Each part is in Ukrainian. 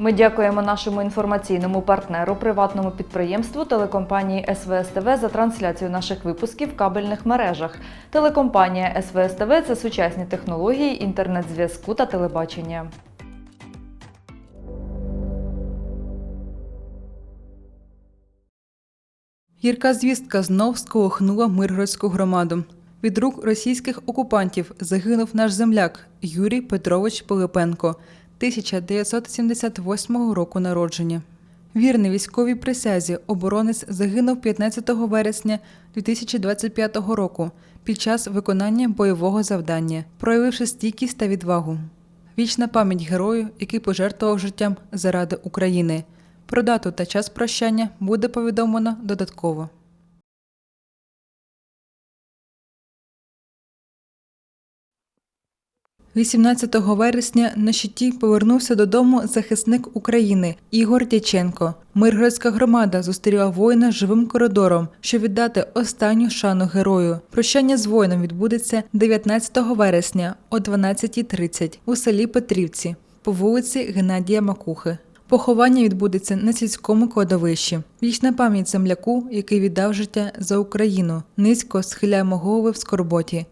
Ми дякуємо нашому інформаційному партнеру, приватному підприємству телекомпанії СВСТВ за трансляцію наших випусків в кабельних мережах. Телекомпанія СВСТВ це сучасні технології інтернет-зв'язку та телебачення. Гірка звістка знов сколихнула Миргородську громаду. Від рук російських окупантів загинув наш земляк Юрій Петрович Пилипенко, 1978 року народження. Вірний військовій присязі оборонець загинув 15 вересня 2025 року під час виконання бойового завдання, проявивши стійкість та відвагу. Вічна пам'ять герою, який пожертвував життям заради України. Про дату та час прощання буде повідомлено додатково. – 18 вересня на щиті повернувся додому захисник України Ігор Дяченко. Миргородська громада зустріла воїна живим коридором, щоб віддати останню шану герою. Прощання з воїном відбудеться 19 вересня о 12.30 у селі Петрівці по вулиці Геннадія Макухи. Поховання відбудеться на сільському кладовищі. Вічна пам'ять земляку, який віддав життя за Україну. Низько схиляємо голови в скорботі.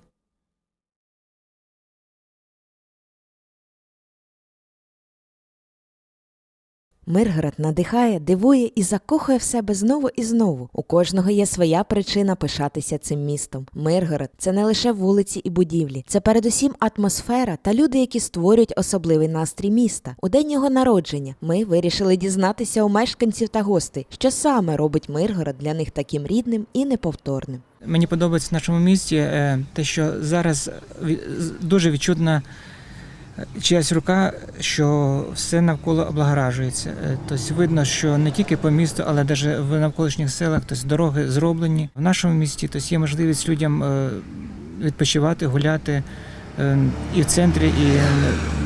Миргород надихає, дивує і закохує в себе знову і знову. У кожного є своя причина пишатися цим містом. Миргород це не лише вулиці і будівлі, це передусім атмосфера та люди, які створюють особливий настрій міста. У день його народження ми вирішили дізнатися у мешканців та гостей, що саме робить Миргород для них таким рідним і неповторним. Мені подобається в нашому місті е, те, що зараз дуже відчутна чиясь рука, що все навколо облагоражується. Тобто видно, що не тільки по місту, але навіть в навколишніх селах тобто дороги зроблені. В нашому місті тобто є можливість людям е, відпочивати, гуляти е, і в центрі, і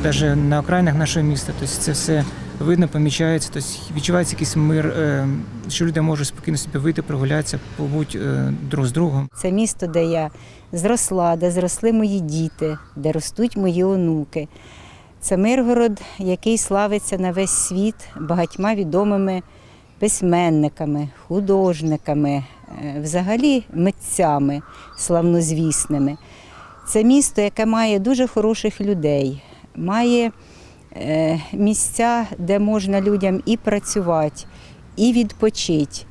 навіть на окраїнах нашого міста. Тобто це все видно, помічається, тобто відчувається якийсь мир, е, що люди можуть спокійно собі вийти, прогулятися, побути е, друг з другом. Це місто, де я зросла, де зросли мої діти, де ростуть мої онуки. Це Миргород, який славиться на весь світ багатьма відомими письменниками, художниками, е, взагалі митцями славнозвісними. Це місто, яке має дуже хороших людей, має місця, де можна людям і працювати, і відпочити.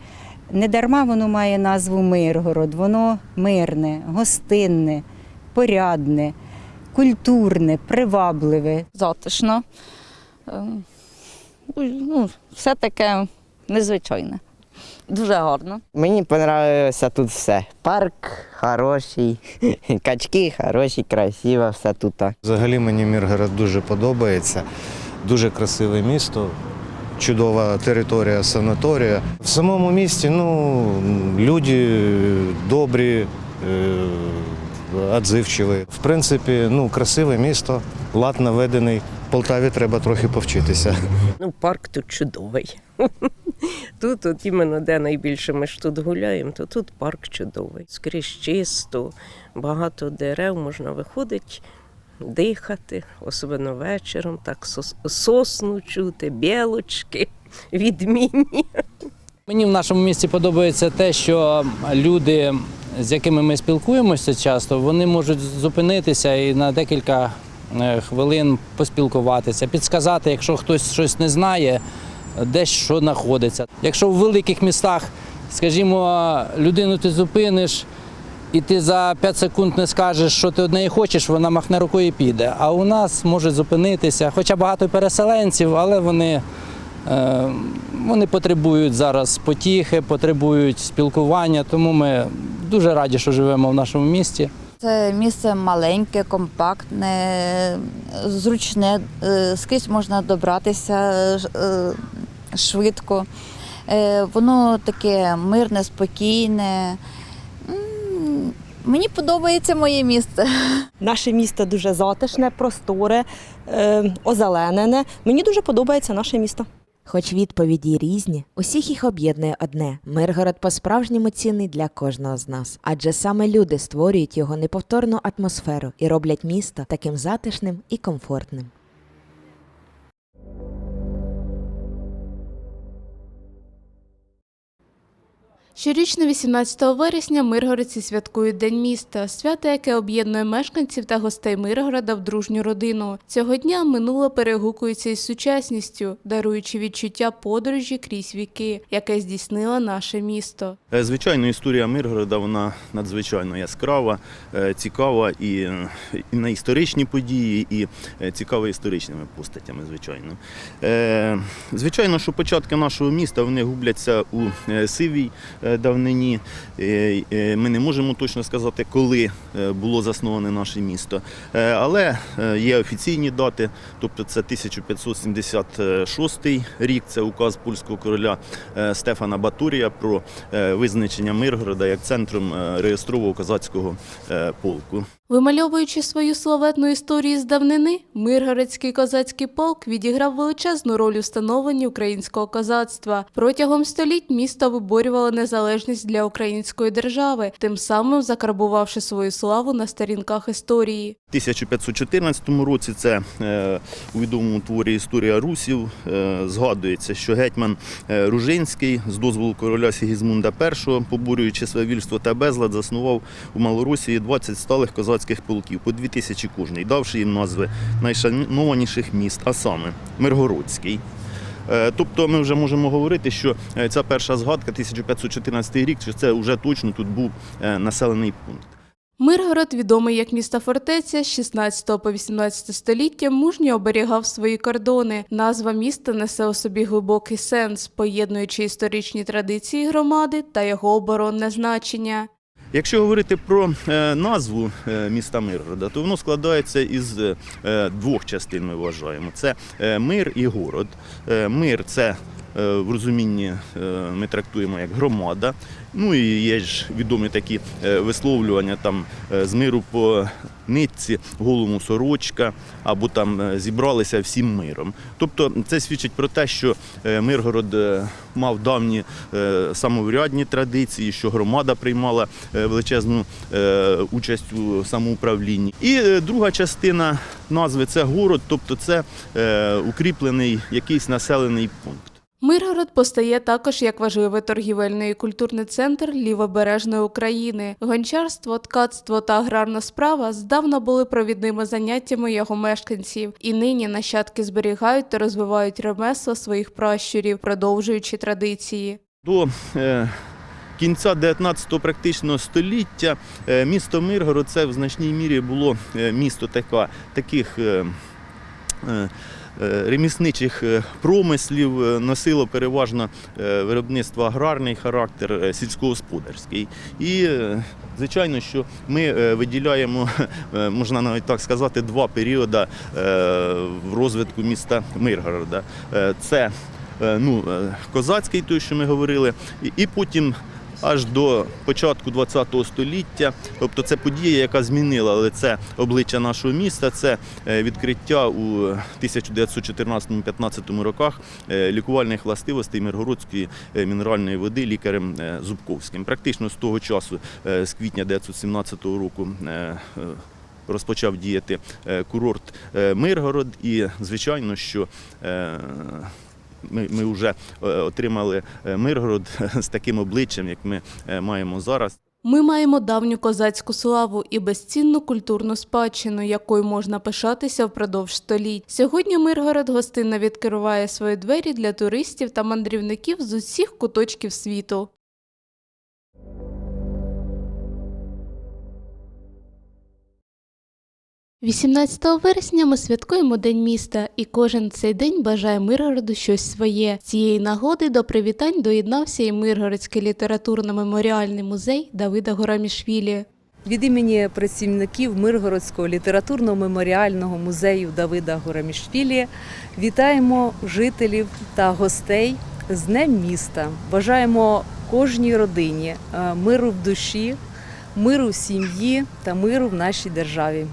Недарма воно має назву Миргород. Воно мирне, гостинне, порядне, культурне, привабливе. затишно. Ем, Ну, все таке незвичайне. Дуже гарно. Мені понравилося тут все. Парк хороший, качки хороші, красиво, все тут. Взагалі мені Міргород дуже подобається. Дуже красиве місто, чудова територія, санаторія. В самому місті ну, люди добрі, е, відзивчиві. В принципі, ну, красиве місто, лад наведений. В Полтаві треба трохи повчитися. Ну, парк тут чудовий. Тут, от іменно де найбільше ми ж тут гуляємо, то тут парк чудовий. Скрізь чисто, багато дерев, можна виходити, дихати, особливо вечором, так сос- сосну чути, білочки відмінні. Мені в нашому місті подобається те, що люди, з якими ми спілкуємося часто, вони можуть зупинитися і на декілька е, хвилин поспілкуватися, підсказати, якщо хтось щось не знає, де що знаходиться. Якщо в великих містах, скажімо, людину ти зупиниш. І ти за 5 секунд не скажеш, що ти од неї хочеш, вона махне рукою і піде. А у нас може зупинитися, хоча багато переселенців, але вони Е, Вони потребують зараз потіхи, потребують спілкування, тому ми дуже раді, що живемо в нашому місті. Це місце маленьке, компактне, зручне, е, скрізь можна добратися е, швидко. Е, Воно таке мирне, спокійне. Мені подобається моє місце. Наше місто дуже затишне, просторе, е, озеленене. Мені дуже подобається наше місто. Хоч відповіді різні, усіх їх об'єднує одне: Миргород по-справжньому цінний для кожного з нас, адже саме люди створюють його неповторну атмосферу і роблять місто таким затишним і комфортним. Щорічно 18 вересня миргородці святкують День міста, свято, яке об'єднує мешканців та гостей Миргорода в дружню родину. Цього дня минуле перегукується із сучасністю, даруючи відчуття подорожі крізь віки, яке здійснило наше місто. Е, Звичайно, історія Миргорода вона надзвичайно яскрава, е, цікава і, на історичні події, і е, цікава історичними постатями, звичайно. Звичайно, що початки нашого міста вони губляться у сивій давнині. Е, е, Ми не можемо точно сказати, коли е, було засноване наше місто. Е, Але е, є офіційні дати, тобто це 1576 рік, це указ польського короля е, Стефана Батурія про е, визначення Миргорода як центром е, реєстрового козацького е, полку. Вимальовуючи свою славетну історію з давнини, Миргородський козацький полк відіграв величезну роль у становленні українського козацтва. Протягом століть місто виборювало незалежність для української держави, тим самим закарбувавши свою славу на сторінках історії. У 1514 році це е, у відомому творі Історія русів е, згадується, що гетьман е, Ружинський з дозволу короля Сігізмунда І, поборюючи свавільство та безлад, заснував у Малоросії 20 сталих козацьких полків по 2000 кожний, давши їм назви найшанованіших міст, а саме Миргородський. Тобто ми вже можемо говорити, що ця перша згадка, 1514 рік, що це вже точно тут був населений пункт. Миргород, відомий як місто фортеця, з 16 по 18 століття мужньо оберігав свої кордони. Назва міста несе у собі глибокий сенс, поєднуючи історичні традиції громади та його оборонне значення. Якщо говорити про е, назву е, міста Миргорода, то воно складається із е, двох частин, ми вважаємо. Це мир і город. Мир це в розумінні е, ми трактуємо як громада. Ну і є ж відомі такі е, висловлювання там е, з миру по нитці, голому сорочка, або там е, зібралися всім миром. Тобто це свідчить про те, що е, Миргород е, мав давні е, самоврядні традиції, що громада приймала е, величезну е, участь у самоуправлінні. І е, друга частина назви це город, тобто це е, укріплений якийсь населений пункт. Миргород постає також як важливий торгівельний і культурний центр лівобережної України. Гончарство, ткацтво та аграрна справа здавна були провідними заняттями його мешканців, і нині нащадки зберігають та розвивають ремесло своїх пращурів, продовжуючи традиції. До е, кінця 19-го практично століття е, місто Миргород це в значній мірі було е, місто така, таких. Е, Ремісничих е, промислів е, носило переважно виробництво аграрний характер, сільськогосподарський. І, звичайно, що ми виділяємо, можна навіть так сказати, два періоди в розвитку міста Миргорода. Це ну, козацький, той, що ми говорили, і потім аж до початку ХХ століття. Тобто це подія, яка змінила лице обличчя нашого міста. Це е, відкриття у 1914-15 роках е, лікувальних властивостей Миргородської е, мінеральної води лікарем Зубковським. Практично з того часу, з квітня 1917 року. Розпочав діяти курорт Миргород, і звичайно, що ми, ми вже е, отримали е, Миргород з таким обличчям, як ми е, маємо зараз. Ми маємо давню козацьку славу і безцінну культурну спадщину, якою можна пишатися впродовж століть. Сьогодні Миргород гостинно відкриває свої двері для туристів та мандрівників з усіх куточків світу. – 18 вересня ми святкуємо День міста, і кожен цей день бажає Миргороду щось своє. Цієї нагоди до привітань доєднався і Миргородський літературно-меморіальний музей Давида Горамішвілі. Від імені працівників Миргородського літературно-меморіального музею Давида Горамішвілі вітаємо жителів та гостей з Днем міста. Бажаємо кожній родині е, миру в душі, миру в сім'ї та миру в нашій державі.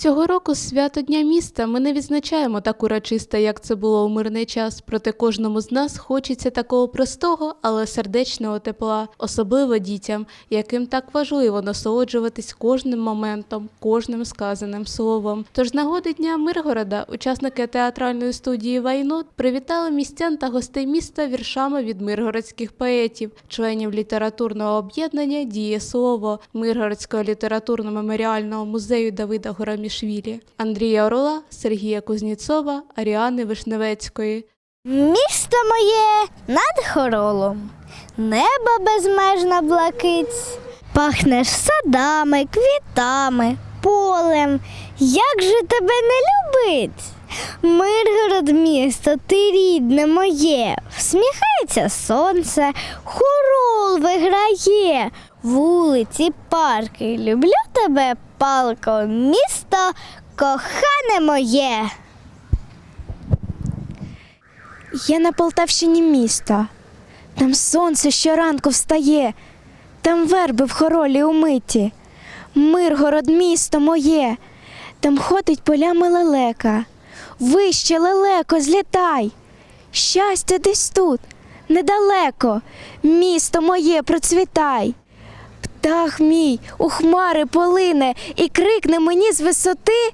Цього року свято Дня міста ми не відзначаємо так урочисто, як це було у мирний час. Проте кожному з нас хочеться такого простого, але сердечного тепла, особливо дітям, яким так важливо насолоджуватись кожним моментом, кожним сказаним словом. Тож нагоди Дня Миргорода учасники театральної студії Вайнот привітали містян та гостей міста віршами від миргородських поетів, членів літературного об'єднання Діє слово Миргородського літературно-меморіального музею Давида Горамішвілі, Андрія Орла, Сергія Кузніцова, Аріани Вишневецької. Місто моє над хоролом, небо безмежна блакить, пахнеш садами, квітами, полем. Як же тебе не любить? Миргород місто, ти рідне моє, всміхається сонце, хорол виграє, вулиці, парки. Люблю тебе, палко, місто, кохане моє. Є на Полтавщині місто. Там сонце щоранку встає, там верби в хоролі умиті. Миргород місто моє, там ходить полями лелека. Вище лелеко, злітай. Щастя десь тут, недалеко. Місто моє, процвітай. Птах мій у хмари полине і крикне мені з висоти.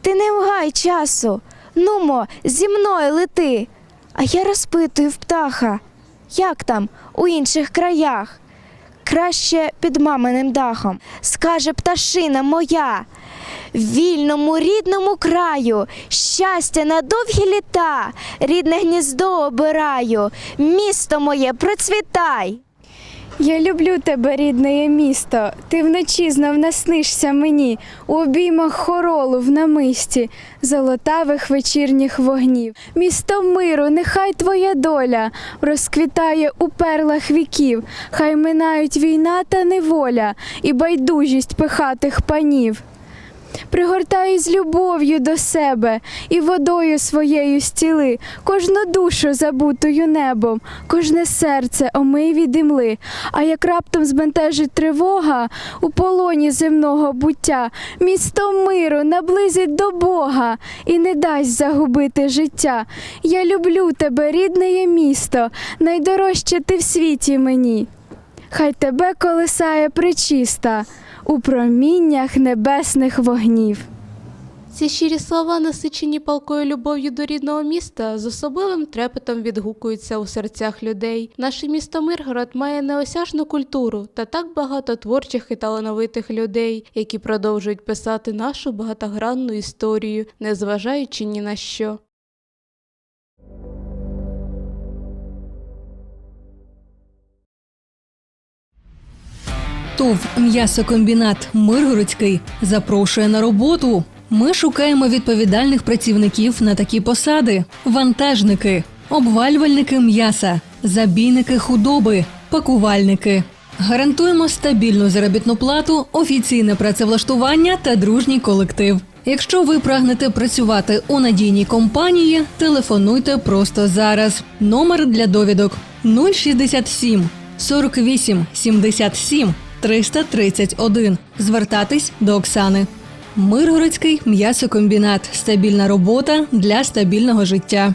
Ти не вгай часу, нумо, зі мною лети. А я розпитую в птаха, як там у інших краях? Краще під маминим дахом, скаже пташина моя. Вільному рідному краю, щастя на довгі літа, рідне гніздо обираю, місто моє, процвітай. Я люблю тебе, рідне місто. Ти вночі знов наснишся мені у обіймах хоролу в намисті, золотавих вечірніх вогнів. Місто миру, нехай твоя доля розквітає у перлах віків, хай минають війна та неволя і байдужість пихатих панів. Пригортай з любов'ю до себе і водою своєю стіли, кожну душу забутою небом, кожне серце омий від імли. А як раптом збентежить тривога у полоні земного буття, місто миру наблизить до Бога і не дасть загубити життя. Я люблю тебе, рідне місто, найдорожче ти в світі мені. Хай тебе колисає причиста у проміннях небесних вогнів. Ці щирі слова, насичені палкою любов'ю до рідного міста, з особливим трепетом відгукуються у серцях людей. Наше місто Миргород має неосяжну культуру та так багато творчих і талановитих людей, які продовжують писати нашу багатогранну історію, незважаючи ні на що. ТОВ «М'ясокомбінат Миргородський запрошує на роботу. Ми шукаємо відповідальних працівників на такі посади: вантажники, обвалювальники м'яса, забійники худоби, пакувальники. Гарантуємо стабільну заробітну плату, офіційне працевлаштування та дружній колектив. Якщо ви прагнете працювати у надійній компанії, телефонуйте просто зараз. Номер для довідок 067 48 77 331. Звертатись до Оксани. Миргородський м'ясокомбінат. Стабільна робота для стабільного життя.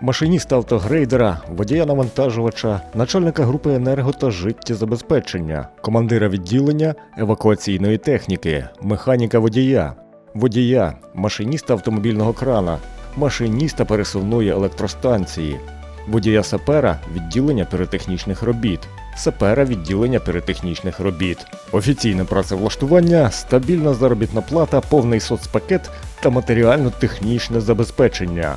машиніста автогрейдера, водія навантажувача, начальника групи енерго та життєзабезпечення, командира відділення евакуаційної техніки, механіка водія, водія, машиніста автомобільного крана, машиніста пересувної електростанції, водія сапера відділення піротехнічних робіт, сапера відділення піротехнічних робіт, офіційне працевлаштування, стабільна заробітна плата, повний соцпакет та матеріально-технічне забезпечення.